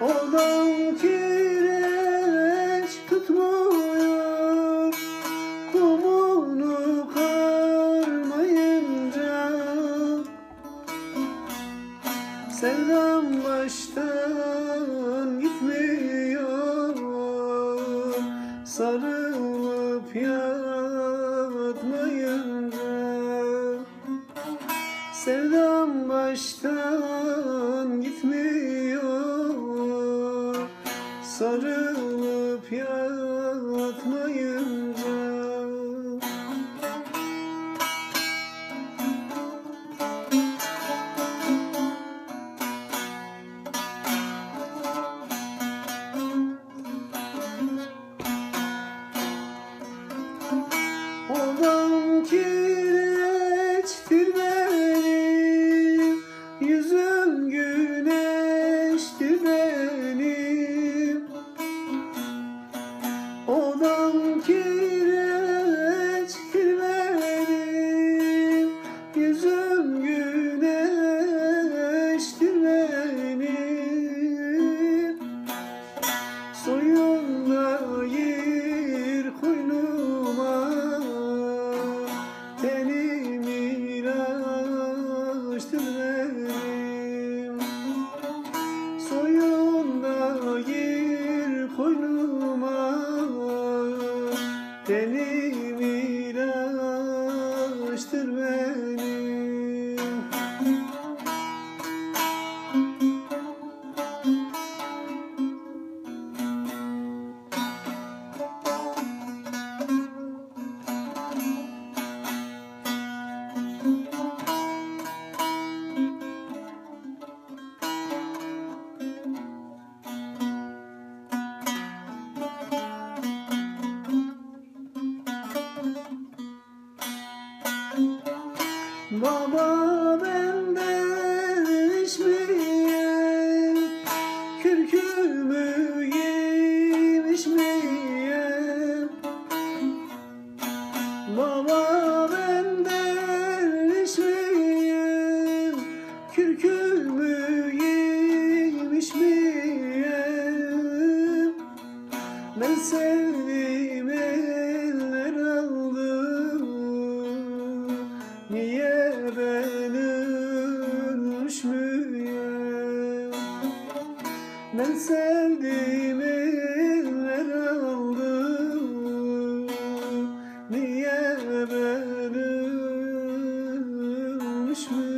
Odam kireç tutmuyor Kumunu karmayınca. Sevdam baştan gitmiyor Sarılıp yatmayınca. Sevdam baştan Sarılıp yatmayınca koynuma Tenim ilaçtır benim Soyunda yer koynuma Tenim Baba ben derviş miyim? Kürkül müyüm, miyim? Ben sevdim eller aldım Niye ben ölmüş müyüm? Ben sevdim 不行